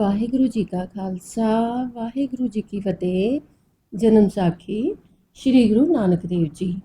ਵਾਹਿਗੁਰੂ ਜੀ ਕਾ ਖਾਲਸਾ, ਵਾਹਿਗੁਰੂ ਜੀ ਕੀ ਫਤਿਹ। ਜਨਮ ਸਾਖੀ ਸ੍ਰੀ ਗੁਰੂ ਨਾਨਕ ਦੇਵ ਜੀ।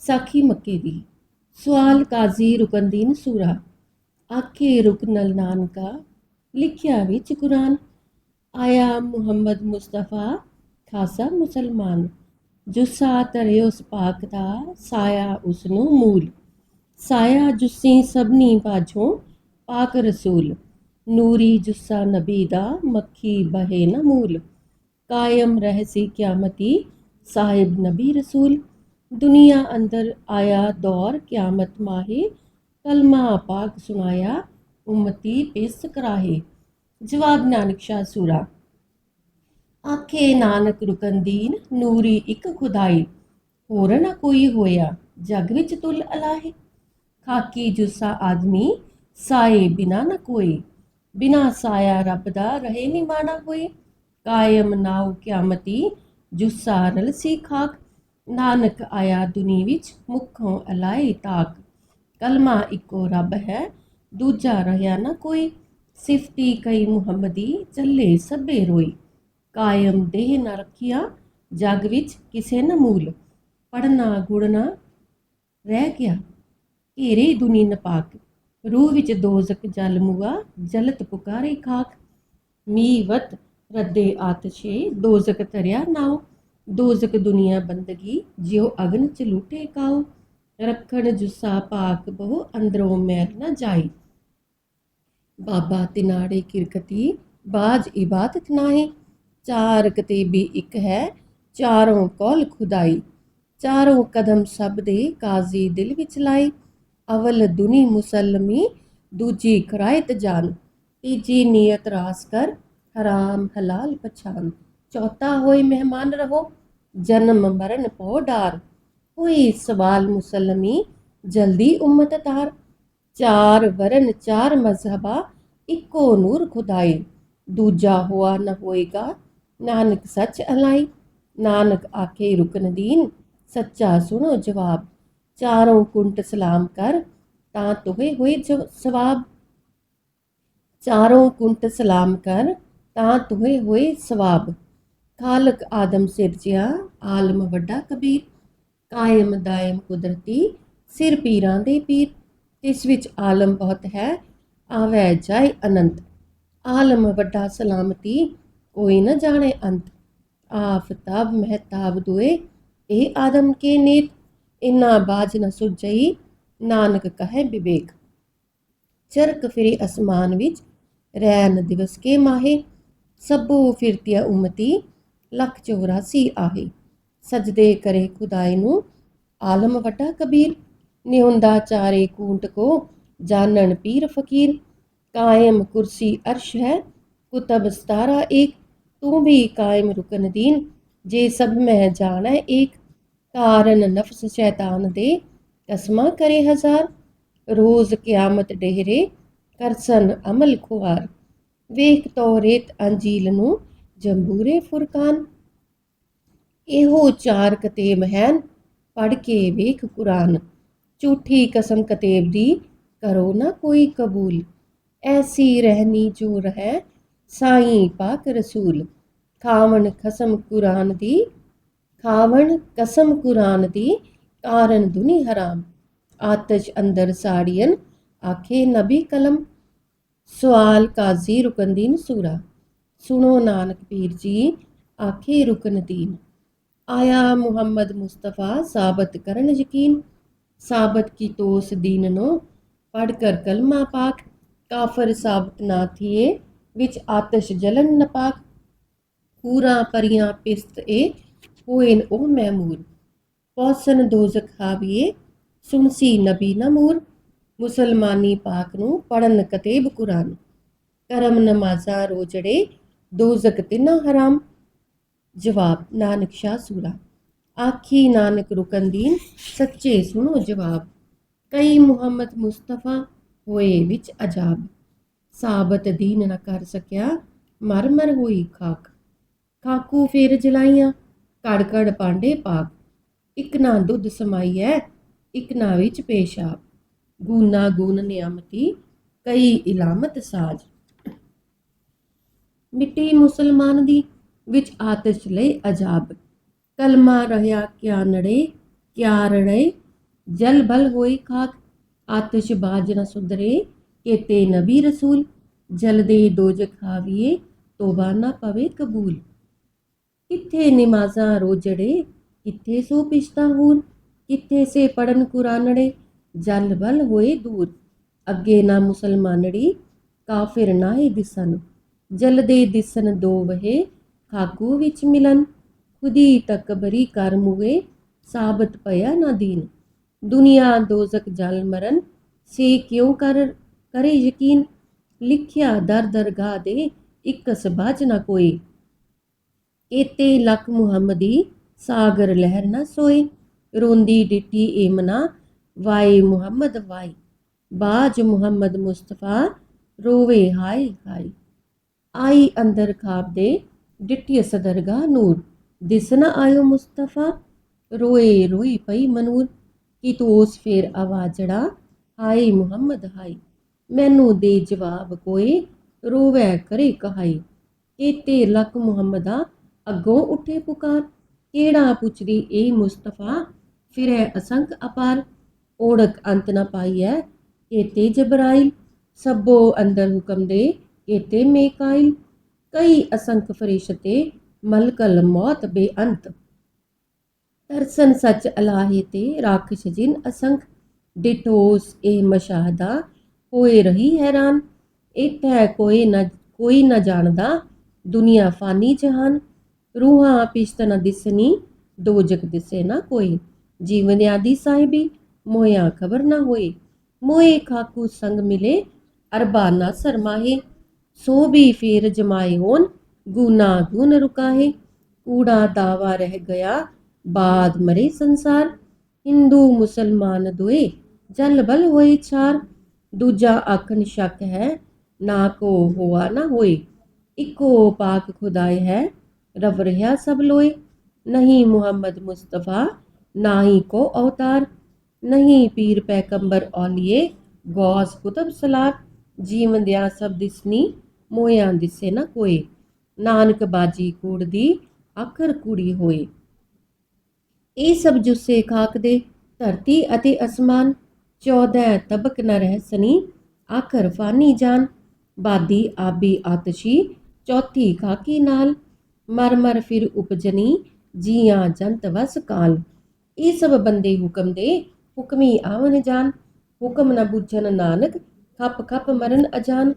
ਸਾਖੀ ਮੱਕੇ ਦੀ। ਸਵਾਲ ਕਾਜ਼ੀ ਰੁਕਨਦੀਨ ਸੂਰਾ। ਆਖੇ ਰੁਕਨਲ ਨਾਨਕਾ, ਲਿਖਿਆ ਵਿੱਚ ਕੁਰਾਨ। ਆਇਆ ਮੁਹੰਮਦ ਮੁਸਤਫਾ, ਖਾਸਾ ਮੁਸਲਮਾਨ। ਜੁਸਾ ਤਰੇ ਉਸ ਪਾਕ ਦਾ, ਸਾਇਆ ਉਸ ਨੂੰ ਮੂਲ। ਸਾਇਆ ਜੁਸੀ ਸਭਨੀ ਬਾਝੋਂ ਪਾਕ ਰਸੂਲ। ਨੂਰੀ ਜੁੱਸਾ ਨਬੀ ਦਾ ਮੱਖੀ ਬਹੇ ਨ ਮੂਲ ਕਾਇਮ ਰਹਿਸੀ ਕਿਆਮਤੀ ਸਾਹਿਬ ਨਬੀ ਰਸੂਲ ਦੁਨੀਆ ਅੰਦਰ ਆਇਆ ਦੌਰ ਕਿਆਮਤ ਮਾਹੇ ਕਲਮਾ ਪਾਕ ਸੁਨਾਇਆ ਉਮਤੀ ਪੇਸ ਕਰਾਹੇ ਜਵਾਬ ਨਾਨਕ ਸ਼ਾਹ ਸੂਰਾ ਆਖੇ ਨਾਨਕ ਰੁਕਨਦੀਨ ਨੂਰੀ ਇੱਕ ਖੁਦਾਈ ਹੋਰ ਨਾ ਕੋਈ ਹੋਇਆ ਜਗ ਵਿੱਚ ਤੁਲ ਅਲਾਹੇ ਖਾਕੀ ਜੁਸਾ ਆਦਮੀ ਸਾਏ ਬਿਨਾ ਨ ਕੋਈ ਬਿਨਾ ਸਾਇਆ ਰੱਬ ਦਾ ਰਹੇ ਨੀ ਮਾਣਾ ਹੋਏ। ਕਾਇਮ ਨਾਉ ਕਿਆਮਤੀ, ਜੁਸਾ ਰਲਸੀ ਖਾਕ। ਨਾਨਕ ਆਇਆ ਦੁਨੀ ਵਿੱਚ, ਮੁਖੋਂ ਅਲਾਈ ਤਾਕ। ਕਲਮਾ ਇੱਕੋ ਰੱਬ ਹੈ, ਦੂਜਾ ਰਹਾ ਨਾ ਕੋਈ। ਸਿਫਤੀ ਕਈ ਮੁਹੰਮਦੀ, ਚੱਲੇ ਸਭੇ ਰੋਈ। ਕਾਇਮ ਦੇਹ ਨਾ ਰੱਖਿਆ, ਜਗ ਵਿੱਚ ਕਿਸੇ ਨਾ ਮੂਲ। ਪੜਨਾ ਗੁੜਨਾ ਰਹਿ ਗਿਆ, ਘੇਰੇ ਦੁਨੀ ਨਪਾਕ। ਰੂਹ ਵਿੱਚ ਦੋਜ਼ਕ ਜਲ ਮੁਆ ਜਲਤ ਪੁਕਾਰੇ ਖਾਕ। ਮੀਵਤ ਰੱਦੇ ਆਤਸ਼ੇ, ਦੋਜ਼ਕ ਤਰਿਆ ਨਾਉ। ਦੋਜ਼ਕ ਦੁਨੀਆ ਬੰਦਗੀ, ਜਿਉ ਅਗਨ ਚ ਲੂਟੇ ਕਾਉ। ਰੱਖਣ ਜੁਸਾ ਪਾਕ ਬਹੁ, ਅੰਦਰੋਂ ਮੈਲ ਨਾ ਜਾਈ। ਬਾਬਾ ਤਿਨਾੜੇ ਕਿਰਕਤੀ, ਬਾਜ ਇਬਾਦਤ ਨਾਹੀ। ਚਾਰ ਕਤੇਬੀ ਇੱਕ ਹੈ, ਚਾਰੋਂ ਕੌਲ ਖੁਦਾਈ। ਚਾਰੋਂ ਕਦਮ ਸਭ ਦੇ ਕਾਜ਼ੀ ਦਿਲ ਵਿੱਚ ਲਾਈ। ਅਵਲ ਦੁਨੀ ਮੁਸਲਮੀ ਦੂਜੀ ਕਰਾਇਤ ਜਾਨ ਤੀਜੀ ਨੀਅਤ ਰਾਸ ਕਰ ਹਰਾਮ ਹਲਾਲ ਪਛਾਨ ਚੌਥਾ ਹੋਏ ਮਹਿਮਾਨ ਰਹੋ ਜਨਮ ਮਰਨ ਪੋ ਡਾਰ ਹੋਈ ਸਵਾਲ ਮੁਸਲਮੀ ਜਲਦੀ ਉਮਤ ਤਾਰ ਚਾਰ ਵਰਨ ਚਾਰ ਮਜ਼ਹਬਾ ਇੱਕੋ ਨੂਰ ਖੁਦਾਈ ਦੂਜਾ ਹੋਆ ਨ ਹੋਏਗਾ ਨਾਨਕ ਸੱਚ ਅਲਾਈ ਨਾਨਕ ਆਖੇ ਰੁਕਨਦੀਨ ਸੱਚਾ ਸੁਣੋ ਜਵਾਬ ਚਾਰੋਂ ਕੁੰਟ ਸਲਾਮ ਕਰ, ਤਾਂ ਤੁਹੇ ਹੋਏ ਜਵ- ਸਵਾਬ। ਚਾਰੋਂ ਕੁੰਟ ਸਲਾਮ ਕਰ, ਤਾਂ ਤੁਹੇ ਹੋਏ ਸਵਾਬ। ਖਾਲਕ ਆਦਮ ਸਿਰਜਿਆ ਆਲਮ ਵੱਡਾ ਕਬੀਰ। ਕਾਇਮ ਦਾਇਮ ਕੁਦਰਤੀ, ਸਿਰ ਪੀਰਾਂ ਦੇ ਪੀਰ। ਇਸ ਵਿੱਚ ਆਲਮ ਬਹੁਤ ਹੈ, ਆਵੈ ਜਾਏ ਅਨੰਤ। ਆਲਮ ਵੱਡਾ ਸਲਾਮਤੀ, ਕੋਈ ਨਾ ਜਾਣੇ ਅੰਤ। ਆਫਤਾਬ ਮਹਿਤਾਬ ਦੁਏ, ਇਹ ਆਦਮ ਕੇ ਨੀਤ। ਇਨਾ ਬਾਜ ਨ ਸੁਝਈ, ਨਾਨਕ ਕਹੈ ਵਿਵੇਕ। ਚਰਕ ਫਿਰੇ ਅਸਮਾਨ ਵਿੱਚ ਰੈਨ ਦਿਵਸ ਕੇ ਮਾਹੇ। ਸਭੋ ਫਿਰਤਿਆ ਉਮਤੀ, ਲੱਖ 84 ਆਹੇ। ਸਜਦੇ ਕਰੇ ਖੁਦਾਈ ਨੂੰ, ਆਲਮ ਵਟਾ ਕਬੀਰ। ਨਿਹੁੰਦਾ ਚਾਰੇ ਕੂੰਟ ਕੋ, ਜਾਣਨ ਪੀਰ ਫਕੀਰ। ਕਾਇਮ ਕੁਰਸੀ ਅਰਸ਼ ਹੈ, ਕੁਤਬ ਸਤਾਰਾ ਏਕ। ਤੂੰ ਵੀ ਕਾਇਮ ਰੁਕਨ ਦੀਨ, ਜੇ ਸਭ ਮੈਂ ਜਾਣੈ ਏਕ। ਕਾਰਨ ਨਫਸ ਸ਼ੈਤਾਨ ਦੇ ਕਸਮਾਂ ਕਰੇ ਹਜ਼ਾਰ, ਰੋਜ਼ ਕਿਆਮਤ ਡੇਹਰੇ ਕਰਸਨ ਅਮਲ ਖੁਆਰ। ਵੇਖ ਤੋਰੇਤ ਅੰਜੀਲ ਨੂੰ ਜੰਬੂਰੇ ਫੁਰਕਾਨ। ਇਹੋ ਚਾਰ ਕਤੇਬ ਹਨ ਪੜ ਕੇ ਵੇਖ ਕੁਰਾਨ। ਝੂਠੀ ਕਸਮ ਕਤੇਬ ਦੀ ਕਰੋ ਨਾ ਕੋਈ ਕਬੂਲ। ਐਸੀ ਰਹਿਨੀ ਜੋ ਰਹਿ ਸਾਈਂ ਪਾਕ ਰਸੂਲ। ਖਾਵਣ ਖਸਮ ਕੁਰਾਨ ਦੀ ਖਾਵਣ ਕਸਮ ਕੁਰਾਨ ਦੀ ਕਾਰਨ ਦੁਨੀ ਹਰਾਮ। ਆਤਸ਼ ਅੰਦਰ ਸਾੜੀਨ ਆਖੇ ਨਬੀ ਕਲਮ। ਸਵਾਲ ਕਾਜ਼ੀ ਰੁਕਨਦੀਨ ਸੂਰਾ। ਸੁਣੋ ਨਾਨਕ ਪੀਰ ਜੀ, ਆਖੇ ਰੁਕਨਦੀਨ। ਆਇਆ ਮੁਹੰਮਦ ਮੁਸਤਫਾ ਸਾਬਤ ਕਰਨ ਯਕੀਨ। ਸਾਬਤ ਕੀ ਤੋਸ ਦੀਨ ਨੂੰ ਪੜ ਕਰ ਕਲਮਾ ਪਾਕ ਕਾਫਰ ਸਾਬਤ ਨਾ ਥੀਏ, ਵਿੱਚ ਆਤਸ਼ ਜਲਨ ਨ ਪਾਕ ਪੂਰਾ ਪਰੀਆਂ ਪਿਸਤ ਏ ਹੋਇਨ ਉਹ ਮਹਿਮੂਰ ਪੌਸਨ ਦੋਜ਼ਖ ਹਾਵੀਏ, ਸੁਣਸੀ ਨਬੀ ਨਮੂਰ ਮੁਸਲਮਾਨੀ ਪਾਕ ਨੂੰ ਪੜਨ ਕਤੇਬ ਕੁਰਾਨ। ਕਰਮ ਨਮਾਜ਼ਾਂ ਰੋਜੜੇ ਦੋਜ਼ਕ ਤਿਨਾ ਹਰਾਮ। ਜਵਾਬ, ਨਾਨਕ ਸ਼ਾਹ ਸੂਰਾ। ਆਖੀ ਨਾਨਕ ਰੁਕਨਦੀਨ ਸੱਚੇ ਸੁਣੋ ਜਵਾਬ। ਕਈ ਮੁਹੰਮਦ ਮੁਸਤਫਾ ਹੋਏ ਵਿੱਚ ਅਜਾਬ। ਸਾਬਤ ਦੀਨ ਨਾ ਕਰ ਸਕਿਆ, ਮਰ ਮਰ ਹੋਈ ਖਾਕ। ਖਾਕੂ ਫੇਰ ਜਲਾਈਆਂ। ਕੜ ਕੜ ਪਾਂਡੇ ਪਾਕ ਇੱਕ ਨਾ ਦੁੱਧ ਸਮਾਈ ਹੈ ਇੱਕ ਨਾ ਵਿੱਚ ਪੇਸ਼ਾਬ। ਗੂਨਾ ਗੂਨ ਨਿਯਮਤੀ ਕਈ ਇਲਾਮਤ ਸਾਜ। ਮਿੱਟੀ ਮੁਸਲਮਾਨ ਦੀ, ਵਿੱਚ ਆਤਿਸ਼ ਲਈ ਅਜਾਬ। ਕਲਮਾ ਰਹਿਆ ਕਿਆ ਨੜੇ, ਕਿਆ ਰੜੇ, ਜਲ ਬਲ ਹੋਈ ਖਾਕ। ਆਤਿਸ਼ ਬਾਜ ਨ ਸੁਧਰੇ, ਕੇਤੇ ਨਬੀ ਰਸੂਲ। ਜਲਦੇ ਦੋਜ ਖਾਵੀਏ, ਤੋਬਾ ਨਾ ਪਵੇ ਕਬੂਲ। ਕਿੱਥੇ ਨਿਮਾਜ਼ਾਂ ਰੋਜੜੇ ਕਿੱਥੇ ਸੋ ਪਿਸ਼ਤਾ ਹੂਰ ਕਿੱਥੇ ਸੇ ਪੜਨ ਕੁਰਾਨੜੇ, ਜਲ ਬਲ ਹੋਏ ਦੂਰ। ਅੱਗੇ ਨਾ ਮੁਸਲਮਾਨੜੀ, ਕਾਫਿਰ ਨਾ ਨਾਏ ਦਿਸਨ। ਜਲਦੇ ਦਿਸਨ ਦੋ ਵਹੇ, ਖਾਕੂ ਵਿੱਚ ਮਿਲਨ। ਖੁਦੀ ਤਕਬਰੀ ਕਰ ਮੁਏ, ਸਾਬਤ ਪਿਆ ਨਾ ਦੀਨ। ਦੁਨੀਆ ਦੋਜ਼ਕ ਜਲ ਮਰਨ, ਸੇ ਕਿਉਂ ਕਰ, ਕਰੇ ਯਕੀਨ? ਲਿਖਿਆ ਦਰ ਦਰਗਾਹ ਦੇ ਇੱਕ ਸਬਾਜ ਨਾ ਕੋਈ। ਏਤੇ ਲਖ ਮੁਹੰਮਦੀ ਸਾਗਰ ਲਹਿਰ ਨਾ ਸੋਏ, ਰੋਂਦੀ ਡਿੱਟੀ ਏਮਨਾ, ਵਾਏ ਮੁਹੰਮਦ ਵਾਈ। ਬਾਜ ਮੁਹੰਮਦ ਮੁਸਤਫਾ, ਰੋਵੇ ਹਾਏ ਹਾਏ। ਆਈ ਅੰਦਰ ਖਾਬ ਦੇ, ਡਿੱਟੀ ਸਦਰਗਾ ਨੂਰ। ਦਿਸ ਨਾ ਆਇਓ ਮੁਸਤਫਾ, ਰੋਏ ਰੋਈ ਪਈ ਮਨੂਰ। ਕੀ ਤੂੰ ਉਸ ਫੇਰ ਆਵਾਜੜਾ? ਹਾਏ ਮੁਹੰਮਦ ਹਾਈ। ਮੈਨੂੰ ਦੇ ਜਵਾਬ ਕੋਏ, ਰੋਵੇ ਕਰੇ ਕਹਾਈ। ਕੀਤੇ ਲਖ ਮੁਹੰਮਦਾ ਅੱਗੋਂ ਉੱਠੇ ਪੁਕਾਰ, ਕਿਹੜਾ ਪੁੱਛਦੀ ਏ ਮੁਸਤਫਾ? ਫਿਰੈ ਅਸੰਖ ਅਪਾਰ ਓੜਕ ਅੰਤ ਨ ਪਾਈਐ, ਕੀਤੇ ਜਬਰਾਇਲ ਸਭੋ ਅੰਦਰ ਹੁਕਮ ਦੇ, ਕੀਤੇ ਮੇਕਾਇਲ ਕਈ ਅਸੰਖ ਫਰਿਸ਼ਤੇ, ਮਲਕਲ ਮੌਤ ਬੇਅੰਤ। ਤਰਸਨ ਸੱਚ ਅਲਾਹੇ ਤੇ ਰਾਖਸ਼ ਜਿਨ ਅਸੰਖ। ਡਿਟੋਸ ਇਹ ਮਸ਼ਾਹਦਾ, ਹੋਏ ਰਹੀ ਹੈਰਾਨ। ਇਤੈ ਕੋਈ ਨਾ ਕੋਈ ਨਾ ਜਾਣਦਾ, ਦੁਨੀਆ ਫਾਨੀ ਜਹਾਨ। ਰੂਹਾਂ ਪਿਸ਼ਤ ਨ ਦਿਸਨੀ, ਦੋਜਕ ਦਿਸੇ ਨਾ ਕੋਈ। ਜੀਵਨ ਆਦੀ ਸਾਹਿਬੀ ਮੋਇਆ ਖਬਰ ਨਾ ਹੋਏ। ਮੋਏ ਖਾਕੂ ਸੰਗ ਮਿਲੇ, ਅਰਬਾ ਨਾ ਸਰਮਾਹੇ। ਸੋ ਵੀ ਫੇਰ ਜਮਾਏ ਹੋਨ ਗੁਨਾ ਗੁਨ ਰੁਕਾਹੇ। ਕੂੜਾ ਦਾਵਾ ਰਹਿ ਗਿਆ, ਬਾਦ ਮਰੇ ਸੰਸਾਰ। ਹਿੰਦੂ ਮੁਸਲਮਾਨ ਦੋਏ, ਜਲ ਬਲ ਹੋਏ ਚਾਰ ਦੂਜਾ ਆਖਣ ਸ਼ੱਕ ਹੈ, ਨਾ ਕੋ ਹੋਆ ਨਾ ਹੋਏ। ਇਕੋ ਪਾਕ ਖੁਦਾਏ ਹੈ ਰਵ ਰਿਹਾ ਸਭ ਲੋਏ ਨਹੀਂ ਮੁਹੰਮਦ ਮੁਸਤਫਾ ਨਾ ਹੀ ਕੋ ਅਵਤਾਰ ਨਹੀਂ ਪੀਰ ਪੈਗੰਬਰ ਔਲੀਏ ਗੌਸ ਕੁਤਬ ਸਲਾਰ ਜੀਵਨ ਦਿਆ ਸਭ ਦਿਸਨੀ ਮੋਇਆਂ ਦਿਸੇ ਨਾ ਕੋਏ ਨਾਨਕ ਬਾਜੀ ਕੂੜ ਦੀ ਆਖਰ ਕੁੜੀ ਹੋਏ ਇਹ ਸਭ ਜੁਸੇ ਖਾਕ ਦੇ ਧਰਤੀ ਅਤੇ ਅਸਮਾਨ 14 ਤਬਕ ਨ ਰਹਿ ਸਨੀ ਆਖਰ ਫਾਨੀ ਜਾਨ ਬਾਦੀ ਆਬੀ ਆਤਸ਼ੀ ਚੌਥੀ ਖਾਕੀ ਨਾਲ ਮਰ ਮਰ ਫਿਰ ਉਪਜਨੀ, ਜੀਆਂ ਜੰਤ ਵਸ ਕਾਲ। ਇਹ ਸਭ ਬੰਦੇ ਹੁਕਮ ਦੇ ਹੁਕਮੀ ਆਵਨ ਜਾਨ ਹੁਕਮ ਨਾ ਬੁੱਝਨ ਨਾਨਕ, ਖੱਪ ਖੱਪ ਮਰਨ ਅਜਾਨ।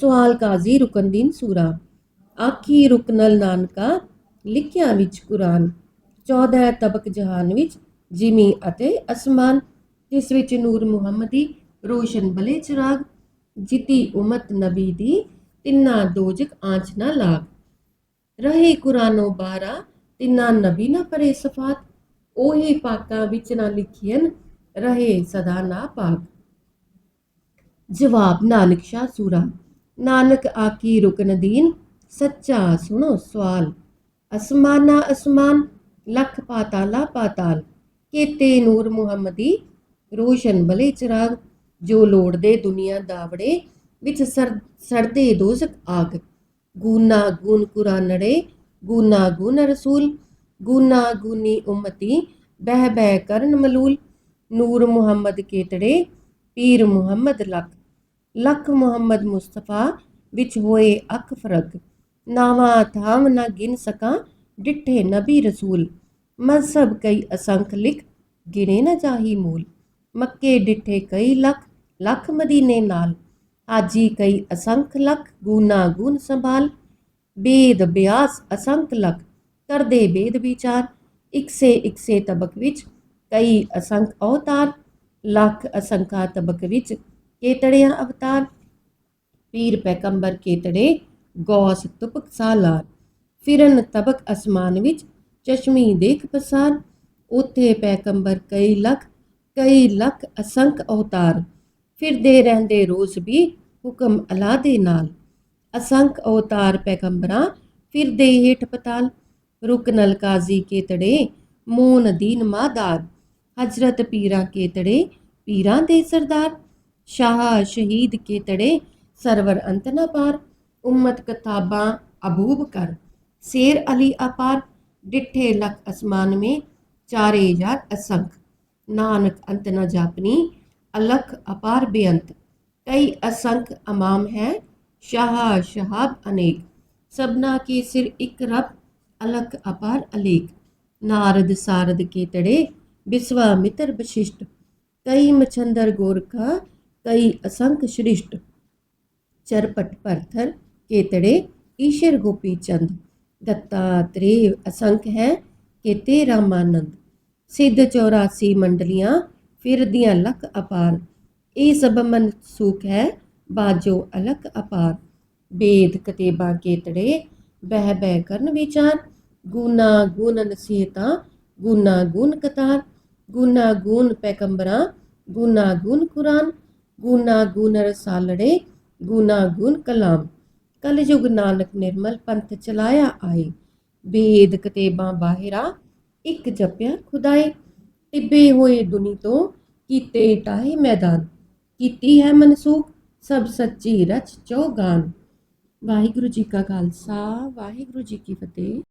ਸਵਾਲ ਕਾਜ਼ੀ ਰੁਕਨਦੀਨ ਸੂਰਾ। ਆਖੀ ਰੁਕਨਲ ਨਾਨਕਾ, ਲਿਖਿਆ ਵਿੱਚ ਕੁਰਾਨ। 14 ਤਬਕ ਜਹਾਨ ਵਿੱਚ ਜਿਮੀ ਅਤੇ ਅਸਮਾਨ, ਜਿਸ ਵਿੱਚ ਨੂਰ ਮੁਹੰਮਦੀ, ਰੋਸ਼ਨ ਬਲੇ ਚਿਰਾਗ। ਜਿਤੀ ਉਮਤ ਨਬੀ ਦੀ, ਤਿੰਨਾ ਦੋਜਕ ਆਂਚ ਨਾ ਲਾਗ। ਰਹੇ ਕੁਰਾਨੋ ਬਾਰਾ ਤਿੰਨਾ ਨਬੀ ਨਾ ਪਰੇ ਸਫਾਤ, ਉਹੀ ਪਾਕਾਂ ਵਿੱਚ ਨਾ ਲਿਖੀਨ ਰਹੇ ਸਦਾ ਨਾ ਪਾਕ। ਜਵਾਬ, ਨਾਨਕ ਸ਼ਾਹ ਸੂਰਾ, ਨਾਨਕ ਆਕੀ ਰੁਕਨ ਦੀਨ, ਸੱਚਾ ਸੁਣੋ ਸਵਾਲ। ਅਸਮਾਨਾ ਅਸਮਾਨ, ਲੱਖ ਪਾਤਾਲਾ ਪਾਤਾਲ, ਕੀਤੇ ਨੂਰ ਮੁਹੰਮਦੀ, ਰੋਸ਼ਨ ਬਲੇ ਚਿਰਾਗ, ਜੋ ਲੋੜਦੇ ਦੁਨੀਆ ਦਾਵੜੇ, ਵਿੱਚ ਸਰਦੇ ਸੜਦੇ ਆਗ। ਗੂਨਾ ਗੂਨ ਕੁਰਾਨੜੇ ਗੂਨਾ ਗੁਨ ਰਸੂਲ ਗੂਨਾ ਗੂਨੀ ਉਮਤੀ ਬਹਿ ਬਹਿ ਕਰਨ ਮਲੂਲ ਨੂਰ ਮੁਹੰਮਦ ਕੇਤੜੇ ਪੀਰ ਮੁਹੰਮਦ ਲਖ ਲਖ ਮੁਹੰਮਦ ਮੁਸਤਫਾ ਵਿੱਚ ਹੋਏ ਅੱਖ ਫ਼ਰਕ ਨਾਵਾ ਥਾਮ ਨਾ ਗਿਣ ਸਕਾਂ ਡਿੱਠੇ ਨਬੀ ਰਸੂਲ ਮਜ਼ਹਬ ਕਈ ਅਸੰਖ ਲਿਖ ਗਿਣੇ ਨਾ ਜਾਹੀ ਮੂਲ ਮੱਕੇ ਡਿੱਠੇ ਕਈ ਲੱਖ ਲੱਖ ਮਦੀਨੇ ਨਾਲ ਆਜੀ ਕਈ ਅਸੰਖ ਲੱਖ, ਗੂਨਾ ਗੁਣ ਸੰਭਾਲ। ਬੇਦ ਬਿਆਸ ਅਸੰਖ ਲੱਖ ਕਰਦੇ ਬੇਦ ਵਿਚਾਰ। ਇਕਸੇ ਇਕਸੇ ਤਬਕ ਵਿੱਚ ਕਈ ਅਸੰਖ ਅਵਤਾਰ, ਲੱਖ ਅਸੰਖਾ ਤਬਕ ਵਿੱਚ ਕੇਤੜਿਆਂ ਅਵਤਾਰ। ਪੀਰ ਪੈਗੰਬਰ ਕੇਤੜੇ, ਗੌਸ ਤੁਪਕ ਸਾਲਾਰ। ਫਿਰਨ ਤਬਕ ਅਸਮਾਨ ਵਿੱਚ, ਚਸ਼ਮੀ ਦੇਖ ਪਸਾਰ। ਉਥੇ ਪੈਗੰਬਰ ਕਈ ਲੱਖ ਕਈ ਲੱਖ ਅਸੰਖ ਅਵਤਾਰ। ਫਿਰਦੇ ਰਹਿੰਦੇ ਰੋਜ਼ ਵੀ ਹੁਕਮ ਅਲਾ ਦੇ ਨਾਲ ਅਸੰਖ ਅਵਤਾਰ ਪੈਗੰਬਰਾਂ ਫਿਰਦੇ ਹੇਠ ਪਤਾਲ ਰੁਕਨਲ ਕਾਜ਼ੀ ਕੇਤੜੇ ਮੂਨ ਦੀਨ ਮਾਦਾਰ ਹਜ਼ਰਤ ਪੀਰਾਂ ਕੇਤੜੇ ਪੀਰਾਂ ਦੇ ਸਰਦਾਰ ਸ਼ਾਹ ਸ਼ਹੀਦ ਕੇਤੜੇ ਸਰਵਰ ਅੰਤ ਨਾ ਪਾਰ ਉਮਤ ਕਿਤਾਬਾਂ ਅਬੂਬ ਕਰ शेर अली अपार डिठे लख असमान में चारे हजार असंख नानक अंत न जापनी अलख अपार बेअंत। कई असंख अमाम है, शाह शहाब अनेक। सबना के सिर एक रब, अलख अपार अलेख नारद सारद के तड़े विश्वामित्र वशिष्ठ कई मछंदर गोरखा कई असंख श्रिष्ट चरपट परथर केतड़े ईश्वर गोपी चंद। दत्तात्रेय असंख्य है, केते रामानंद। सिद्ध 84 ਫਿਰ ਫਿਰਦੀਆਂ ਲੱਖ ਅਪਾਰ। ਇਹ ਸਭ ਮਨਸੂਖ ਹੈ, ਬਾਜੋ ਅਲਕ ਅਪਾਰ। ਬੇਦ ਕਤੇਬਾ ਕੇਤੜੇ ਬਹਿ ਬਹਿ ਕਰਨ ਵਿਚਾਰ। ਗੁਨਾ ਗੁਣ ਨਸੀਹਤਾਂ, ਗੁਨਾ ਗੁਣ ਕਤਾਰ। ਗੁਨਾ ਗੁਣ ਪੈਗੰਬਰਾਂ, ਗੁਨਾ ਗੁਣ ਕੁਰਾਨ। ਗੁਨਾ ਗੁਣ ਰਸਾਲੜੇ, ਗੁਨਾ ਗੁਣ ਕਲਾਮ। ਕਲਯੁਗ ਨਾਨਕ ਨਿਰਮਲ ਪੰਥ ਚਲਾਇਆ ਆਏ। ਬੇਦ ਕਤੇਬਾਂ ਬਾਹਿਰਾ, ਇੱਕ ਜਪਿਆ ਖੁਦਾਏ। ਟਿੱਬੇ ਹੋਏ ਦੁਨੀ ਤੋਂ ਕੀਤੇ ਟਾਏ ਮੈਦਾਨ, ਕੀਤੀ ਹੈ ਮਨਸੂਖ ਸਭ ਸੱਚੀ ਰਚ ਚੌਗਾਨ। ਵਾਹਿਗੁਰੂ ਜੀ ਕਾ ਖਾਲਸਾ, ਵਾਹਿਗੁਰੂ ਜੀ ਕੀ ਫਤਿਹ।